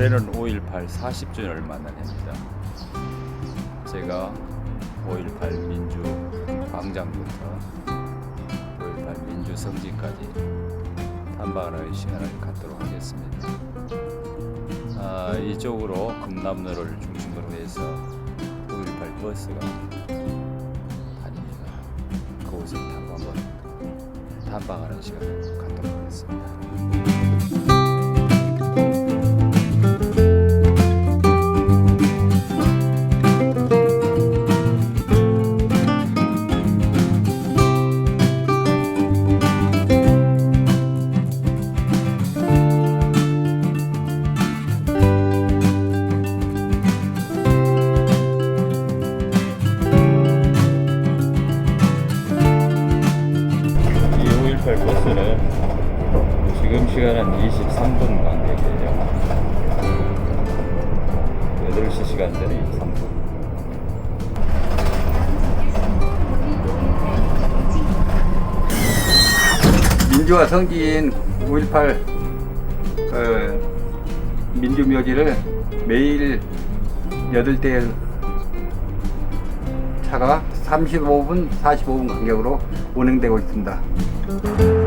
올해는 5.18 40주년을 만난 해입니다. 제가 5.18 민주 광장부터 5.18 민주 성지까지 탐방하는 시간을 갖도록 하겠습니다. 아, 이쪽으로 금남로를 중심으로 해서 5.18 버스가 다닙니다. 그곳을 탐방하는 시간을 갖도록 하겠습니다. 이518 버스는 지금 시간은 23분 간격이에요. 8시 시간대는 23분. 민주화 성지인 5.18 어, 민주묘지를 매일 8대 차가 35분, 45분 간격으로 운행되고 있습니다.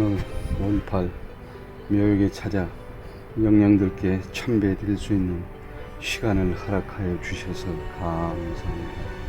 오늘 5.18 묘역에 찾아 영령들께 참배드릴 수 있는 시간을 허락하여 주셔서 감사합니다.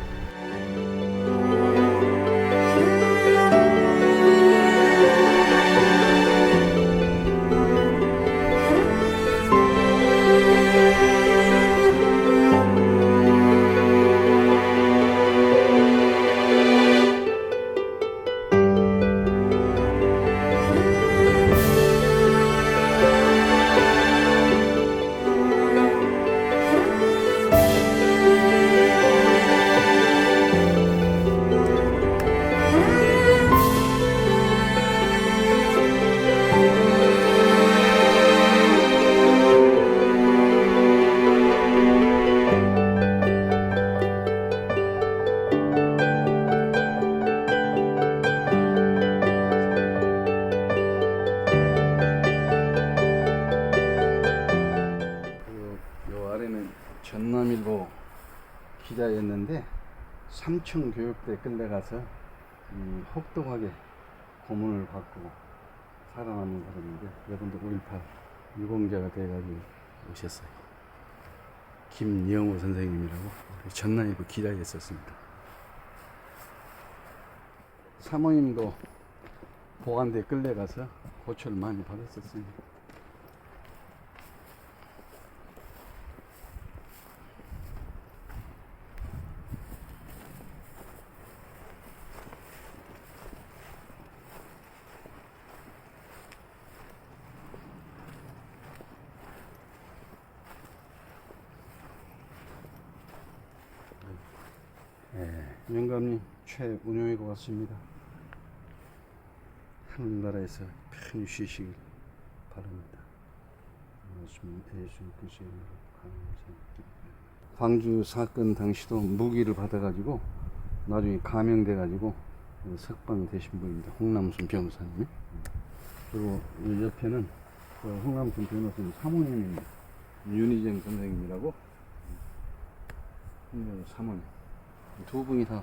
전남일보 기자였는데 삼층 교육대 끌려가서 이 혹독하게 고문을 받고 살아남은 사람인데 여러분들 5.18 유공자가 돼가지고 오셨어요. 김영호 선생님이라고 전남일보 기자였었습니다. 사모님도 보관대 끌려가서 고초를 많이 받았었습니다. 예, 영감님 최운영의 것 같습니다. 하늘나라에서 편히 쉬시길 바랍니다. 그. 광주 사건 당시도 무기를 받아가지고 나중에 감형돼가지고 석방이 되신 분입니다. 홍남순 변호사님. 그리고 이 옆에는 그 홍남순 변호사님 사모님입니다. 윤희정 선생님이라고 음, 사모님. 두 분이 다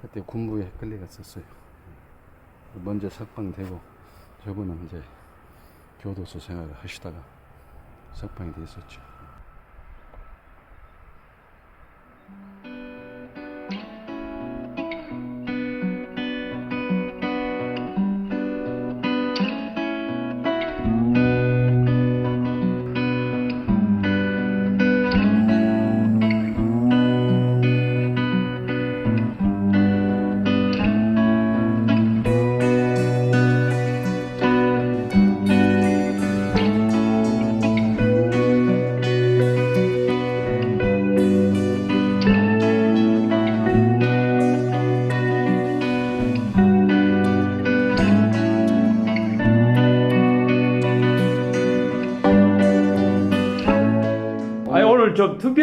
그때 군부에 끌려갔었어요. 먼저 석방되고 저분은 이제 교도소 생활을 하시다가 석방이 됐었죠.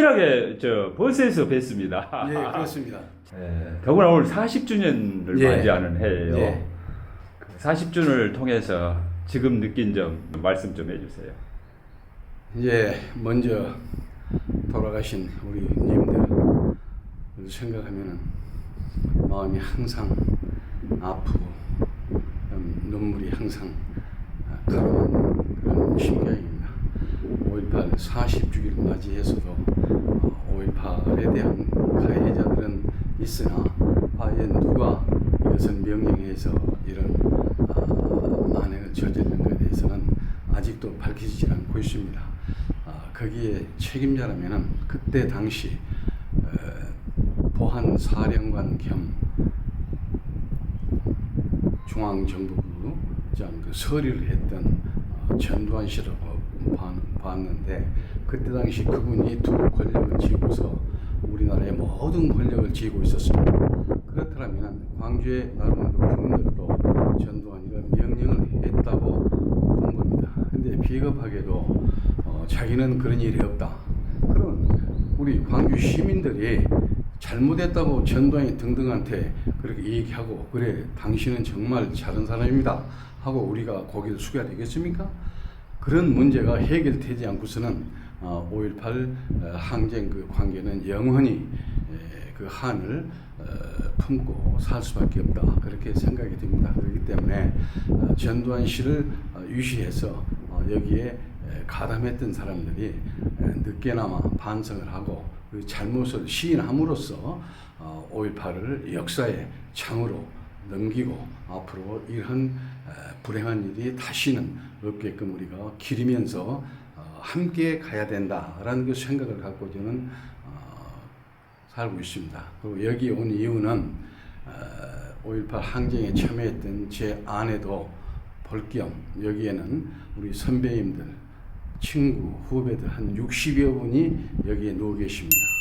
좀 특별하게 저 버스에서 뵀습니다. 예, 그렇습니다. 예, 더구나 오늘 40주년을 예. 맞이하는 해예요. 예. 40주년을 통해서 지금 느낀 점 말씀 좀 해주세요. 예, 먼저 돌아가신 우리 님들 생각하면은 마음이 항상 아프고 음, 눈물이 항상 아, 가라앉는 그런. 5.18 40주기를 맞이해서도 5.18에 대한 가해자들은 있으나 과연 누가 이것을 명령해서 이런 아, 만행을 저지르는가에 대해서는 아직도 밝혀지지 않고 있습니다. 아, 거기에 책임자라면은 그때 당시 어, 보안 사령관 겸 중앙정부부 그 서리를 했던 어, 전두환 씨라고 봤- 봤는데 그때 당시 그분이 두 권력을 쥐고서 우리나라의 모든 권력을 쥐고 있었습니다. 그렇더라면 광주의 나름의 그 분들도 전두환이가 명령을 했다고 본 겁니다. 근데 비겁하게도 어, 자기는 그런 일이 없다. 그러면 우리 광주 시민들이 잘못했다고 전두환이 등등한테 그렇게 얘기하고 그래 당신은 정말 잘한 사람입니다 하고 우리가 고개를 숙여야 되겠습니까? 그런 문제가 해결되지 않고서는 어, 5.18 어, 항쟁 그 관계는 영원히 에, 그 한을 어, 품고 살 수밖에 없다 그렇게 생각이 됩니다. 그렇기 때문에 어, 전두환 씨를 어, 유시해서 어, 여기에 에, 가담했던 사람들이 에, 늦게나마 반성을 하고 그 잘못을 시인함으로써 어, 5.18을 역사의 창으로 넘기고 앞으로 이러한 에, 불행한 일이 다시는 없게끔 우리가 기리면서 어, 함께 가야 된다라는 그 생각을 갖고 저는 어, 살고 있습니다. 그리고 여기 온 이유는 어, 5.18 항쟁에 참여했던 제 아내도 볼 겸 여기에는 우리 선배님들 친구, 후배들 한 60여 분이 여기에 누워 계십니다.